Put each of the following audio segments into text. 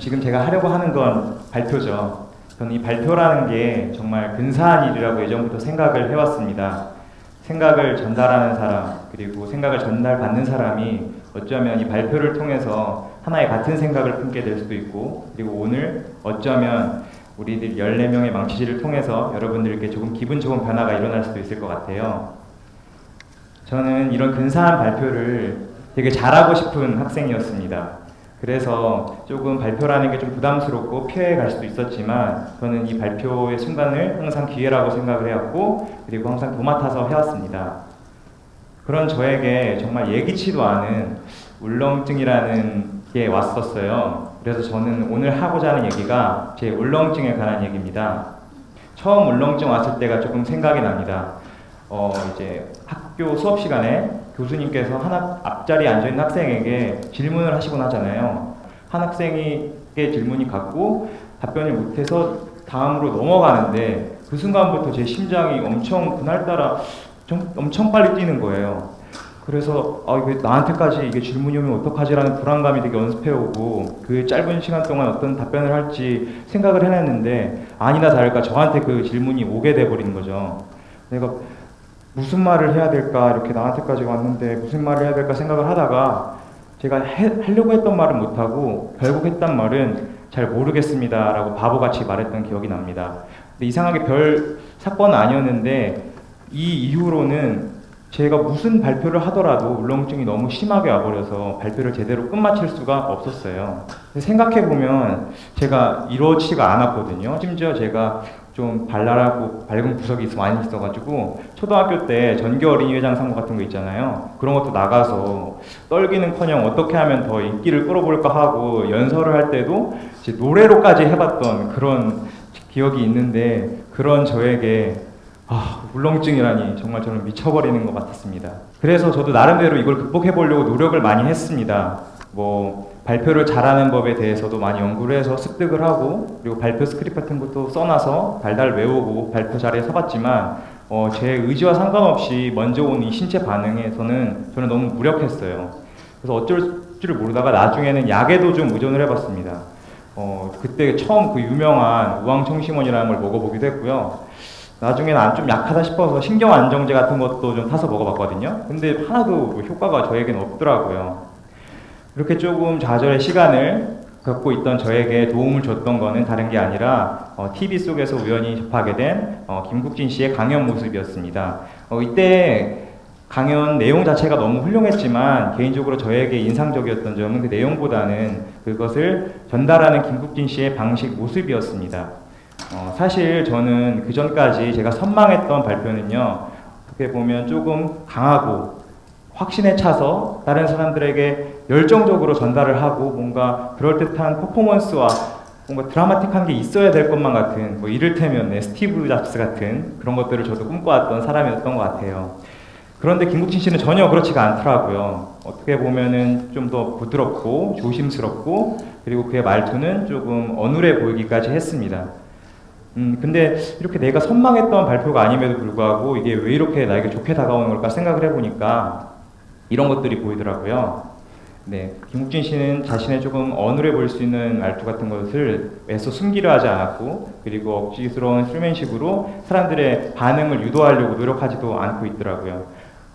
지금 제가 하려고 하는 건 발표죠. 저는 이 발표라는 게 정말 근사한 일이라고 예전부터 생각을 해왔습니다. 생각을 전달하는 사람, 그리고 생각을 전달받는 사람이 어쩌면 이 발표를 통해서 하나의 같은 생각을 품게 될 수도 있고, 그리고 오늘 어쩌면 우리들 14명의 망치질을 통해서 여러분들께 조금 기분 좋은 변화가 일어날 수도 있을 것 같아요. 저는 이런 근사한 발표를 되게 잘하고 싶은 학생이었습니다. 그래서 조금 발표라는 게 좀 부담스럽고 피해 갈 수도 있었지만 저는 이 발표의 순간을 항상 기회라고 생각을 해왔고 그리고 항상 도맡아서 해왔습니다. 그런 저에게 정말 예기치도 않은 울렁증이라는 게 왔었어요. 그래서 저는 오늘 하고자 하는 얘기가 제 울렁증에 관한 얘기입니다. 처음 울렁증 왔을 때가 조금 생각이 납니다. 어, 이제 학 교 수업 시간에 교수님께서 한 학- 앞자리에 앉아 있는 학생에게 질문을 하시곤 하잖아요. 한 학생에게 질문이 갔고 답변을 못해서 다음으로 넘어가는데 그 순간부터 제 심장이 엄청 그날따라 좀 엄청 빨리 뛰는 거예요. 그래서 아 이게 나한테까지 이게 질문이 오면 어떡하지라는 불안감이 되게 연습해오고 그 짧은 시간 동안 어떤 답변을 할지 생각을 해냈는데 아니나 다를까 저한테 그 질문이 오게 돼버리는 거죠. 내가 무슨 말을 해야 될까 이렇게 나한테까지 왔는데 무슨 말을 해야 될까 생각을 하다가 제가 해- 하려고 했던 말은 못하고 결국 했던 말은 잘 모르겠습니다라고 바보같이 말했던 기억이 납니다. 근데 이상하게 별 사건은 아니었는데 이 이후로는 제가 무슨 발표를 하더라도 울렁증이 너무 심하게 와버려서 발표를 제대로 끝마칠 수가 없었어요. 생각해 보면 제가 이렇지가 않았거든요. 심지어 제가 좀 발랄하고 밝은 구석이 많이 있어가지고 초등학교 때 전교 어린이회장 선거 같은 거 있잖아요. 그런 것도 나가서 떨기는커녕 어떻게 하면 더 인기를 끌어볼까 하고 연설을 할 때도 이제 노래로까지 해봤던 그런 기억이 있는데 그런 저에게 아, 울렁증이라니 정말 저는 미쳐버리는 것 같았습니다. 그래서 저도 나름대로 이걸 극복해 보려고 노력을 많이 했습니다. 뭐 발표를 잘하는 법에 대해서도 많이 연구를 해서 습득을 하고 그리고 발표 스크립트 같은 것도 써놔서 달달 외우고 발표 자리에 서봤지만 어, 제 의지와 상관없이 먼저 온 이 신체 반응에서는 저는 너무 무력했어요. 그래서 어쩔 줄을 모르다가 나중에는 약에도 좀 의존을 해봤습니다. 어, 그때 처음 그 유명한 우황청심원이라는 걸 먹어보기도 했고요. 나중에는 안- 좀 약하다 싶어서 신경 안정제 같은 것도 좀 타서 먹어봤거든요. 근데 하나도 뭐 효과가 저에게는 없더라고요. 이렇게 조금 좌절의 시간을 겪고 있던 저에게 도움을 줬던 거는 다른 게 아니라 어, TV 속에서 우연히 접하게 된 어, 김국진 씨의 강연 모습이었습니다. 어, 이때 강연 내용 자체가 너무 훌륭했지만 개인적으로 저에게 인상적이었던 점은 그 내용보다는 그것을 전달하는 김국진 씨의 방식 모습이었습니다. 어, 사실 저는 그 전까지 제가 선망했던 발표는요, 어떻게 보면 조금 강하고 확신에 차서 다른 사람들에게 열정적으로 전달을 하고 뭔가 그럴듯한 퍼포먼스와 뭔가 드라마틱한 게 있어야 될 것만 같은 뭐 이를테면 네, 스티브 잡스 같은 그런 것들을 저도 꿈꿔왔던 사람이었던 것 같아요. 그런데 김국진 씨는 전혀 그렇지가 않더라고요. 어떻게 보면은 좀 더 부드럽고 조심스럽고 그리고 그의 말투는 조금 어눌해 보이기까지 했습니다. 음, 근데 이렇게 내가 선망했던 발표가 아님에도 불구하고 이게 왜 이렇게 나에게 좋게 다가오는 걸까 생각을 해보니까 이런 것들이 보이더라고요. 네, 김국진 씨는 자신의 조금 어눌해 보일 수 있는 말투 같은 것을 애써 숨기려 하지 않았고 그리고 억지스러운 술맨식으로 사람들의 반응을 유도하려고 노력하지도 않고 있더라고요.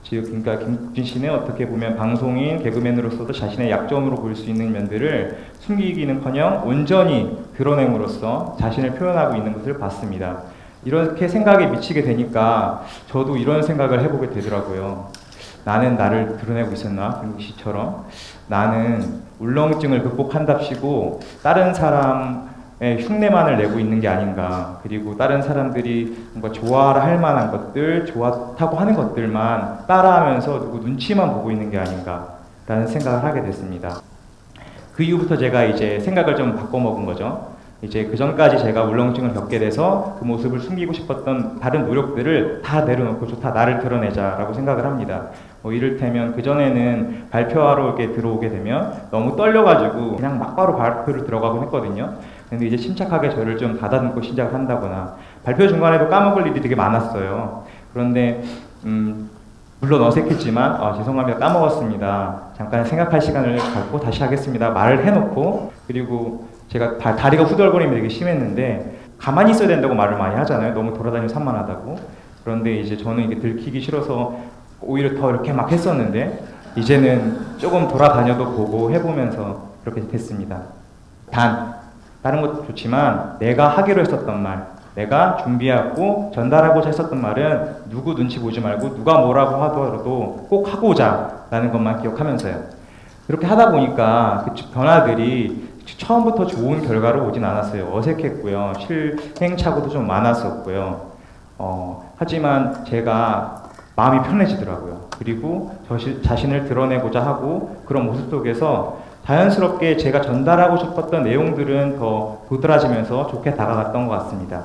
즉, 그러니까 김국진 씨는 어떻게 보면 방송인 개그맨으로서도 자신의 약점으로 볼수 있는 면들을 숨기기는커녕 온전히 드러냄으로써 자신을 표현하고 있는 것을 봤습니다. 이렇게 생각에 미치게 되니까 저도 이런 생각을 해보게 되더라고요. 나는 나를 드러내고 있었나? 김국 씨처럼. 나는 울렁증을 극복한답시고 다른 사람의 흉내만을 내고 있는 게 아닌가. 그리고 다른 사람들이 뭔가 좋아할 만한 것들, 좋다고 하는 것들만 따라하면서 누구 눈치만 보고 있는 게 아닌가. 라는 생각을 하게 됐습니다. 그 이후부터 제가 이제 생각을 좀 바꿔먹은 거죠. 이제 그 전까지 제가 울렁증을 겪게 돼서 그 모습을 숨기고 싶었던 다른 노력들을 다 내려놓고 좋다 나를 드러내자라고 생각을 합니다. 뭐 이를테면 그 전에는 발표하러 이렇게 들어오게 되면 너무 떨려가지고 그냥 막바로 발표를 들어가곤 했거든요. 근데 이제 침착하게 저를 좀 가다듬고 시작을 한다거나 발표 중간에도 까먹을 일이 되게 많았어요. 그런데 음, 물론 어색했지만 아, 죄송합니다 까먹었습니다 잠깐 생각할 시간을 갖고 다시 하겠습니다 말을 해놓고 그리고 제가 다, 다리가 후덜거림이 되게 심했는데 가만히 있어야 된다고 말을 많이 하잖아요. 너무 돌아다니면 산만하다고. 그런데 이제 저는 이게 들키기 싫어서 오히려 더 이렇게 막 했었는데 이제는 조금 돌아다녀도 보고 해보면서 그렇게 됐습니다. 단 다른 것도 좋지만 내가 하기로 했었던 말, 내가 준비하고 전달하고자 했었던 말은 누구 눈치 보지 말고 누가 뭐라고 하더라도 꼭 하고자라는 것만 기억하면서요. 그렇게 하다 보니까 그 변화들이 처음부터 좋은 결과로 오진 않았어요. 어색했고요. 실행착오도 좀 많았었고요. 어, 하지만 제가 마음이 편해지더라고요. 그리고 자신을 드러내고자 하고 그런 모습 속에서 자연스럽게 제가 전달하고 싶었던 내용들은 더 도드라지면서 좋게 다가갔던 것 같습니다.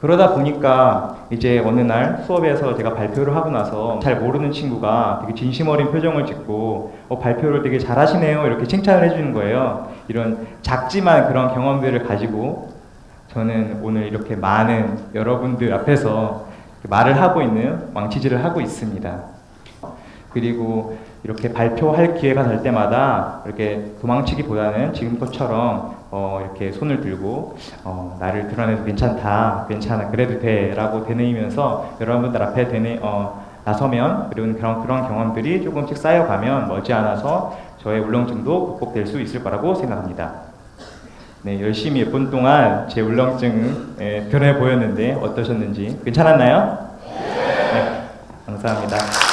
그러다 보니까 이제 어느 날 수업에서 제가 발표를 하고 나서 잘 모르는 친구가 되게 진심 어린 표정을 짓고 어, 발표를 되게 잘하시네요 이렇게 칭찬을 해주는 거예요. 이런 작지만 그런 경험들을 가지고 저는 오늘 이렇게 많은 여러분들 앞에서 말을 하고 있는 왕치질을 하고 있습니다. 그리고 이렇게 발표할 기회가 될 때마다 이렇게 도망치기보다는 지금 것처럼 어, 이렇게 손을 들고 어, 나를 드러내도 괜찮다, 괜찮아, 그래도 돼라고 되뇌이면서 여러분들 앞에 되뇌, 어, 나서면 그리고 그런 그런 경험들이 조금씩 쌓여가면 머지않아서 저의 울렁증도 극복될 수 있을 거라고 생각합니다. 네, 열심히 몇분 동안 제 울렁증 예, 변해 보였는데 어떠셨는지 괜찮았나요? 네, 감사합니다.